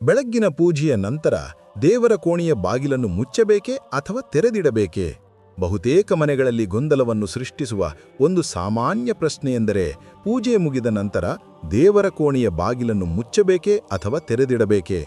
ಬೆಳಗ್ಗಿನ ಪೂಜೆಯ ನಂತರ ದೇವರ ಕೋಣೆಯ ಬಾಗಿಲನ್ನು ಮುಚ್ಚಬೇಕೇ ಅಥವಾ ತೆರೆದಿಡಬೇಕೇ? ಬಹುತೇಕ ಮನೆಗಳಲ್ಲಿ ಗೊಂದಲವನ್ನು ಸೃಷ್ಟಿಸುವ ಒಂದು ಸಾಮಾನ್ಯ ಪ್ರಶ್ನೆಯೆಂದರೆ ಪೂಜೆ ಮುಗಿದ ನಂತರ ದೇವರ ಕೋಣೆಯ ಬಾಗಿಲನ್ನು ಮುಚ್ಚಬೇಕೇ ಅಥವಾ ತೆರೆದಿಡಬೇಕೇ?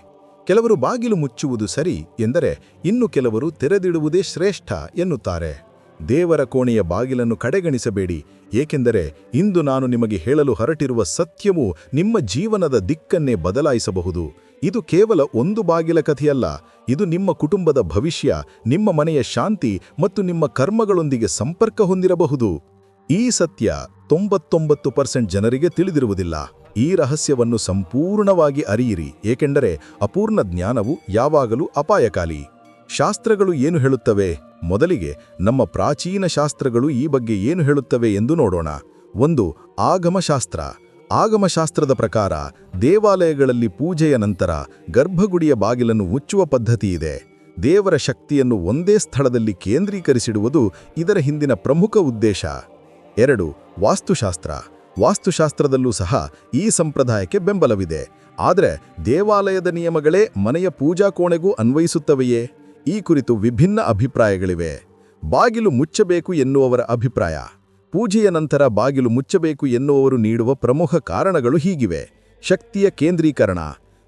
ಕೆಲವರು ಬಾಗಿಲು ಮುಚ್ಚುವುದು ಸರಿ ಎಂದರೆ ಇನ್ನು ಕೆಲವರು ತೆರೆದಿಡುವುದೇ ಶ್ರೇಷ್ಠ ಎನ್ನುತ್ತಾರೆ. ದೇವರ ಕೋಣೆಯ ಬಾಗಿಲನ್ನು ಕಡೆಗಣಿಸಬೇಡಿ, ಏಕೆಂದರೆ ಇಂದು ನಾನು ನಿಮಗೆ ಹೇಳಲು ಹೊರಟಿರುವ ಸತ್ಯವು ನಿಮ್ಮ ಜೀವನದ ದಿಕ್ಕನ್ನೇ ಬದಲಾಯಿಸಬಹುದು. ಇದು ಕೇವಲ ಒಂದು ಬಾಗಿಲ ಕಥೆಯಲ್ಲ. ಇದು ನಿಮ್ಮ ಕುಟುಂಬದ ಭವಿಷ್ಯ, ನಿಮ್ಮ ಮನೆಯ ಶಾಂತಿ ಮತ್ತು ನಿಮ್ಮ ಕರ್ಮಗಳೊಂದಿಗೆ ಸಂಪರ್ಕ ಹೊಂದಿರಬಹುದು. ಈ ಸತ್ಯ ತೊಂಬತ್ತೊಂಬತ್ತು ಪರ್ಸೆಂಟ್ ಜನರಿಗೆ ತಿಳಿದಿರುವುದಿಲ್ಲ. ಈ ರಹಸ್ಯವನ್ನು ಸಂಪೂರ್ಣವಾಗಿ ಅರಿಯಿರಿ, ಏಕೆಂದರೆ ಅಪೂರ್ಣ ಜ್ಞಾನವು ಯಾವಾಗಲೂ ಅಪಾಯಕಾಲಿ. ಶಾಸ್ತ್ರಗಳು ಏನು ಹೇಳುತ್ತವೆ? ಮೊದಲಿಗೆ ನಮ್ಮ ಪ್ರಾಚೀನ ಶಾಸ್ತ್ರಗಳು ಈ ಬಗ್ಗೆ ಏನು ಹೇಳುತ್ತವೆ ಎಂದು ನೋಡೋಣ. ಒಂದು, ಆಗಮಶಾಸ್ತ್ರ. ಆಗಮಶಾಸ್ತ್ರದ ಪ್ರಕಾರ ದೇವಾಲಯಗಳಲ್ಲಿ ಪೂಜೆಯ ನಂತರ ಗರ್ಭಗುಡಿಯ ಬಾಗಿಲನ್ನು ಮುಚ್ಚುವ ಪದ್ಧತಿಯಿದೆ ದೇವರ ಶಕ್ತಿಯನ್ನು ಒಂದೇ ಸ್ಥಳದಲ್ಲಿ ಕೇಂದ್ರೀಕರಿಸಿಡುವುದು ಇದರ ಹಿಂದಿನ ಪ್ರಮುಖ ಉದ್ದೇಶ. ಎರಡು, ವಾಸ್ತುಶಾಸ್ತ್ರ. ವಾಸ್ತುಶಾಸ್ತ್ರದಲ್ಲೂ ಸಹ ಈ ಸಂಪ್ರದಾಯಕ್ಕೆ ಬೆಂಬಲವಿದೆ. ಆದರೆ ದೇವಾಲಯದ ನಿಯಮಗಳೇ ಮನೆಯ ಪೂಜಾ ಕೋಣೆಗೂ ಅನ್ವಯಿಸುತ್ತವೆಯೇ? ಈ ಕುರಿತು ವಿಭಿನ್ನ ಅಭಿಪ್ರಾಯಗಳಿವೆ. ಬಾಗಿಲು ಮುಚ್ಚಬೇಕು ಎನ್ನುವವರ ಅಭಿಪ್ರಾಯ. ಪೂಜೆಯ ನಂತರ ಬಾಗಿಲು ಮುಚ್ಚಬೇಕು ಎನ್ನುವವರು ನೀಡುವ ಪ್ರಮುಖ ಕಾರಣಗಳು ಹೀಗಿವೆ. ಶಕ್ತಿಯ ಕೇಂದ್ರೀಕರಣ.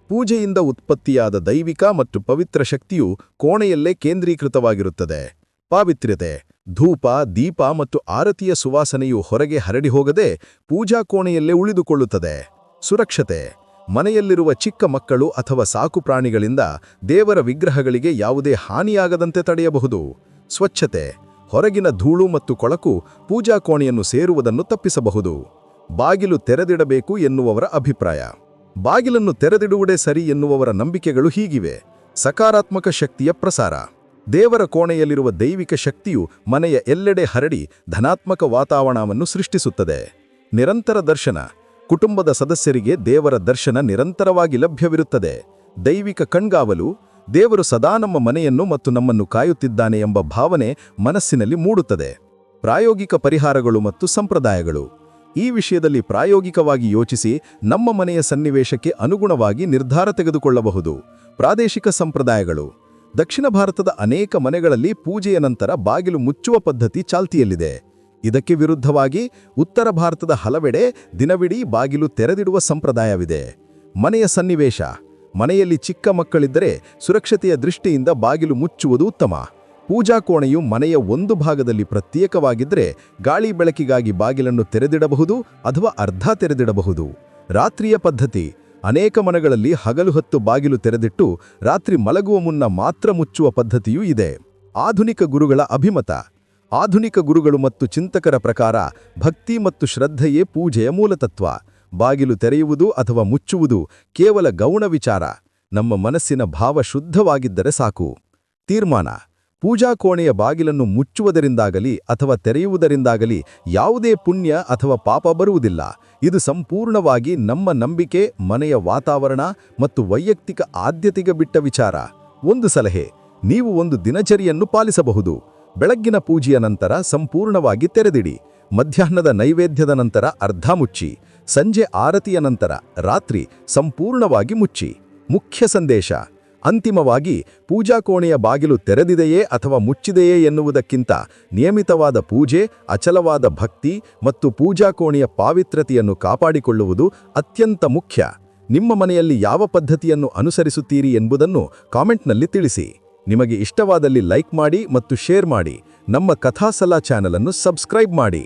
ಪೂಜೆಯಿಂದ ಉತ್ಪತ್ತಿಯಾದ ದೈವಿಕ ಮತ್ತು ಪವಿತ್ರ ಶಕ್ತಿಯು ಕೋಣೆಯಲ್ಲೇ ಕೇಂದ್ರೀಕೃತವಾಗಿರುತ್ತದೆ. ಪಾವಿತ್ರ್ಯತೆ. ಧೂಪ, ದೀಪ ಮತ್ತು ಆರತಿಯ ಸುವಾಸನೆಯು ಹೊರಗೆ ಹರಡಿ ಹೋಗದೆ ಪೂಜಾ ಕೋಣೆಯಲ್ಲೇ ಉಳಿದುಕೊಳ್ಳುತ್ತದೆ. ಸುರಕ್ಷತೆ. ಮನೆಯಲ್ಲಿರುವ ಚಿಕ್ಕ ಮಕ್ಕಳು ಅಥವಾ ಸಾಕು ಪ್ರಾಣಿಗಳಿಂದ ದೇವರ ವಿಗ್ರಹಗಳಿಗೆ ಯಾವುದೇ ಹಾನಿಯಾಗದಂತೆ ತಡೆಯಬಹುದು. ಸ್ವಚ್ಛತೆ. ಹೊರಗಿನ ಧೂಳು ಮತ್ತು ಕೊಳಕು ಪೂಜಾ ಕೋಣೆಯನ್ನು ಸೇರುವುದನ್ನು ತಪ್ಪಿಸಬಹುದು. ಬಾಗಿಲು ತೆರೆದಿಡಬೇಕು ಎನ್ನುವವರ ಅಭಿಪ್ರಾಯ. ಬಾಗಿಲನ್ನು ತೆರೆದಿಡುವುದೇ ಸರಿ ಎನ್ನುವವರ ನಂಬಿಕೆಗಳು ಹೀಗಿವೆ. ಸಕಾರಾತ್ಮಕ ಶಕ್ತಿಯ ಪ್ರಸಾರ. ದೇವರ ಕೋಣೆಯಲ್ಲಿರುವ ದೈವಿಕ ಶಕ್ತಿಯು ಮನೆಯ ಎಲ್ಲೆಡೆ ಹರಡಿ ಧನಾತ್ಮಕ ವಾತಾವರಣವನ್ನು ಸೃಷ್ಟಿಸುತ್ತದೆ. ನಿರಂತರ ದರ್ಶನ. ಕುಟುಂಬದ ಸದಸ್ಯರಿಗೆ ದೇವರ ದರ್ಶನ ನಿರಂತರವಾಗಿ ಲಭ್ಯವಿರುತ್ತದೆ. ದೈವಿಕ ಕಣ್ಗಾವಲು. ದೇವರು ಸದಾ ನಮ್ಮ ಮನೆಯನ್ನು ಮತ್ತು ನಮ್ಮನ್ನು ಕಾಯುತ್ತಿದ್ದಾನೆ ಎಂಬ ಭಾವನೆ ಮನಸ್ಸಿನಲ್ಲಿ ಮೂಡುತ್ತದೆ. ಪ್ರಾಯೋಗಿಕ ಪರಿಹಾರಗಳು ಮತ್ತು ಸಂಪ್ರದಾಯಗಳು. ಈ ವಿಷಯದಲ್ಲಿ ಪ್ರಾಯೋಗಿಕವಾಗಿ ಯೋಚಿಸಿ ನಮ್ಮ ಮನೆಯ ಸನ್ನಿವೇಶಕ್ಕೆ ಅನುಗುಣವಾಗಿ ನಿರ್ಧಾರ ತೆಗೆದುಕೊಳ್ಳಬಹುದು. ಪ್ರಾದೇಶಿಕ ಸಂಪ್ರದಾಯಗಳು. ದಕ್ಷಿಣ ಭಾರತದ ಅನೇಕ ಮನೆಗಳಲ್ಲಿ ಪೂಜೆಯ ನಂತರ ಬಾಗಿಲು ಮುಚ್ಚುವ ಪದ್ಧತಿ ಚಾಲ್ತಿಯಲ್ಲಿದೆ. ಇದಕ್ಕೆ ವಿರುದ್ಧವಾಗಿ ಉತ್ತರ ಭಾರತದ ಹಲವೆಡೆ ದಿನವಿಡೀ ಬಾಗಿಲು ತೆರೆದಿಡುವ ಸಂಪ್ರದಾಯವಿದೆ. ಮನೆಯ ಸನ್ನಿವೇಶ. ಮನೆಯಲ್ಲಿ ಚಿಕ್ಕ ಮಕ್ಕಳಿದ್ದರೆ ಸುರಕ್ಷತೆಯ ದೃಷ್ಟಿಯಿಂದ ಬಾಗಿಲು ಮುಚ್ಚುವುದು ಉತ್ತಮ. ಪೂಜಾ ಕೋಣೆಯು ಮನೆಯ ಒಂದು ಭಾಗದಲ್ಲಿ ಪ್ರತ್ಯೇಕವಾಗಿದ್ದರೆ ಗಾಳಿ ಬೆಳಕಿಗಾಗಿ ಬಾಗಿಲನ್ನು ತೆರೆದಿಡಬಹುದು ಅಥವಾ ಅರ್ಧ ತೆರೆದಿಡಬಹುದು. ರಾತ್ರಿಯ ಪದ್ಧತಿ, ಅನೇಕ ಮನೆಗಳಲ್ಲಿ ಹಗಲು ಹೊತ್ತು ಬಾಗಿಲು ತೆರೆದಿಟ್ಟು ರಾತ್ರಿ ಮಲಗುವ ಮುನ್ನ ಮಾತ್ರ ಮುಚ್ಚುವ ಪದ್ಧತಿಯೂ ಇದೆ. ಆಧುನಿಕ ಗುರುಗಳ ಅಭಿಮತ, ಆಧುನಿಕ ಗುರುಗಳು ಮತ್ತು ಚಿಂತಕರ ಪ್ರಕಾರ ಭಕ್ತಿ ಮತ್ತು ಶ್ರದ್ಧೆಯೇ ಪೂಜೆಯ ಮೂಲತತ್ವ. ಬಾಗಿಲು ತೆರೆಯುವುದು ಅಥವಾ ಮುಚ್ಚುವುದು ಕೇವಲ ಗೌಣ ವಿಚಾರ. ನಮ್ಮ ಮನಸ್ಸಿನ ಭಾವ ಶುದ್ಧವಾಗಿದ್ದರೆ ಸಾಕು. ತೀರ್ಮಾನ. ಪೂಜಾ ಕೋಣೆಯ ಬಾಗಿಲನ್ನು ಮುಚ್ಚುವುದರಿಂದಾಗಲಿ ಅಥವಾ ತೆರೆಯುವುದರಿಂದಾಗಲಿ ಯಾವುದೇ ಪುಣ್ಯ ಅಥವಾ ಪಾಪ ಬರುವುದಿಲ್ಲ. ಇದು ಸಂಪೂರ್ಣವಾಗಿ ನಮ್ಮ ನಂಬಿಕೆ, ಮನೆಯ ವಾತಾವರಣ ಮತ್ತು ವೈಯಕ್ತಿಕ ಆದ್ಯತೆಗೆ ಬಿಟ್ಟ ವಿಚಾರ. ಒಂದು ಸಲಹೆ. ನೀವು ಒಂದು ದಿನಚರಿಯನ್ನು ಪಾಲಿಸಬಹುದು. ಬೆಳಗ್ಗಿನ ಪೂಜೆಯ ನಂತರ ಸಂಪೂರ್ಣವಾಗಿ ತೆರೆದಿಡಿ. ಮಧ್ಯಾಹ್ನದ ನೈವೇದ್ಯದ ನಂತರ ಅರ್ಧ ಮುಚ್ಚಿ. ಸಂಜೆ ಆರತಿಯ ನಂತರ ರಾತ್ರಿ ಸಂಪೂರ್ಣವಾಗಿ ಮುಚ್ಚಿ. ಮುಖ್ಯ ಸಂದೇಶ, ಅಂತಿಮವಾಗಿ ಪೂಜಾ ಕೋಣೆಯ ಬಾಗಿಲು ತೆರೆದಿದೆಯೇ ಅಥವಾ ಮುಚ್ಚಿದೆಯೇ ಎನ್ನುವುದಕ್ಕಿಂತ ನಿಯಮಿತವಾದ ಪೂಜೆ, ಅಚಲವಾದ ಭಕ್ತಿ ಮತ್ತು ಪೂಜಾ ಕೋಣೆಯ ಪಾವಿತ್ರತೆಯನ್ನು ಕಾಪಾಡಿಕೊಳ್ಳುವುದು ಅತ್ಯಂತ ಮುಖ್ಯ. ನಿಮ್ಮ ಮನೆಯಲ್ಲಿ ಯಾವ ಪದ್ಧತಿಯನ್ನು ಅನುಸರಿಸುತ್ತೀರಿ ಎಂಬುದನ್ನು ಕಾಮೆಂಟ್ನಲ್ಲಿ ತಿಳಿಸಿ. ನಿಮಗೆ ಇಷ್ಟವಾದಲ್ಲಿ ಲೈಕ್ ಮಾಡಿ ಮತ್ತು ಶೇರ್ ಮಾಡಿ. ನಮ್ಮ ಕಥಾಸಲಾ ಚಾನಲನ್ನು ಸಬ್ಸ್ಕ್ರೈಬ್ ಮಾಡಿ.